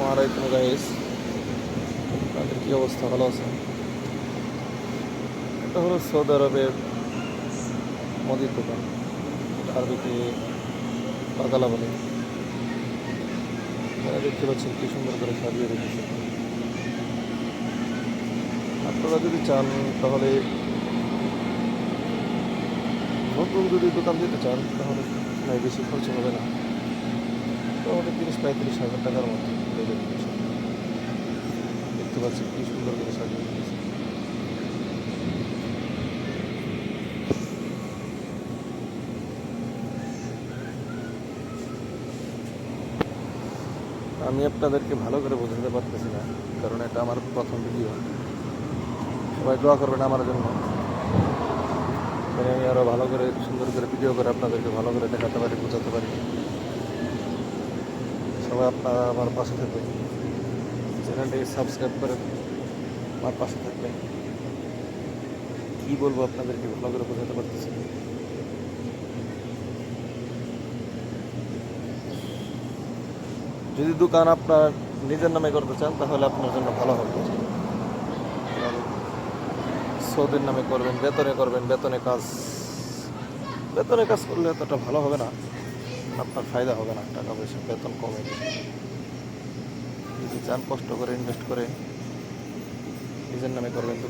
আসসালামু আলাইকুম গাইস তাদের কি অবস্থা? ভালো আছে এটা হলো সৌদি আরবের মুদির দোকান। আরবিতে বাগালা বলে। দেখতে পাচ্ছেন কি সুন্দর করে সাজিয়ে রেখেছে। আপনারা যদি চান, তাহলে নতুন যদি দোকান দিতে চান, তাহলে বেশি খরচ হবে না। মোটামুটি তিরিশ পঁয়ত্রিশ হাজার টাকার মতো। দেখতে পাচ্ছি কি সুন্দর করে সাজিয়ে আমি আপনাদেরকে ভালো করে বোঝাতে পারতেছি না, কারণ এটা আমার প্রথম ভিডিও সবাই দোয়া করবেন আমার জন্য। আমি আরও ভালো করে, সুন্দর করে ভিডিও করে আপনাদেরকে ভালো করে দেখাতে পারি, বোঝাতে পারি। সবাই আপনারা আমার পাশে থাকবেন। চ্যানেলটাকে সাবস্ক্রাইব করে আমার পাশে থাকবেন। কী বলব আপনাদেরকে? ভালো করে বোঝাতে পারতেছি যদি দোকান আপনার নিজের নামে করতে চান, তাহলে আপনার জন্য ভালো হবে। সৌদির নামে করবেন, বেতনে করবেন, বেতনে কাজ। বেতনে কাজ করলে এতটা ভালো হবে না। আপনার ফায়দা হবে না টাকা পয়সা বেতন কমে যদি চান কষ্ট করে ইনভেস্ট করে নিজের নামে করবেন তো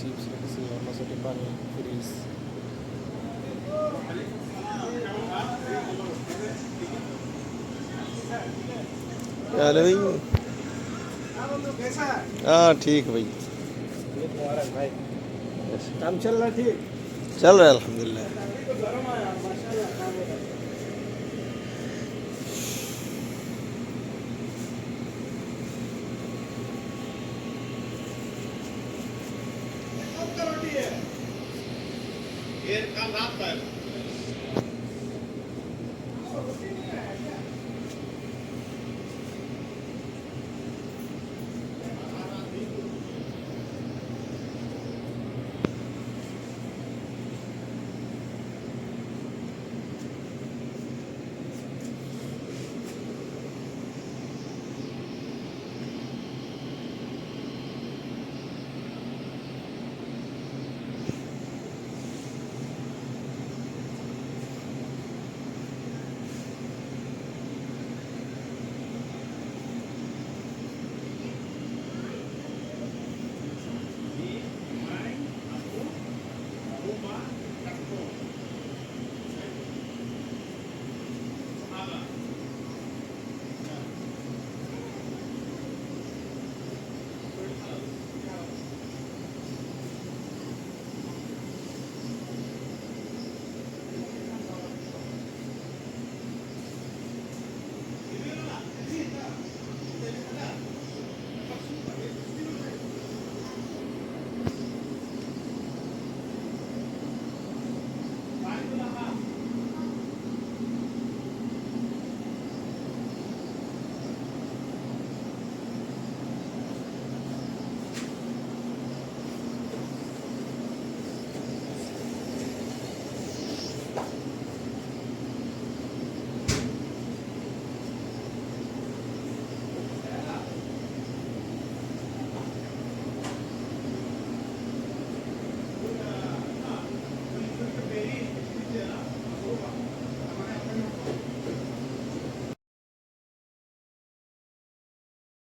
চিপস রেখেছি অন্য পানি ফ্রিজ हेलो भाई। हाँ ठीक है भाई। काम चल रहा है ठीक? चल रहा है अल्हम्दुलिल्लाह। ये रात का है।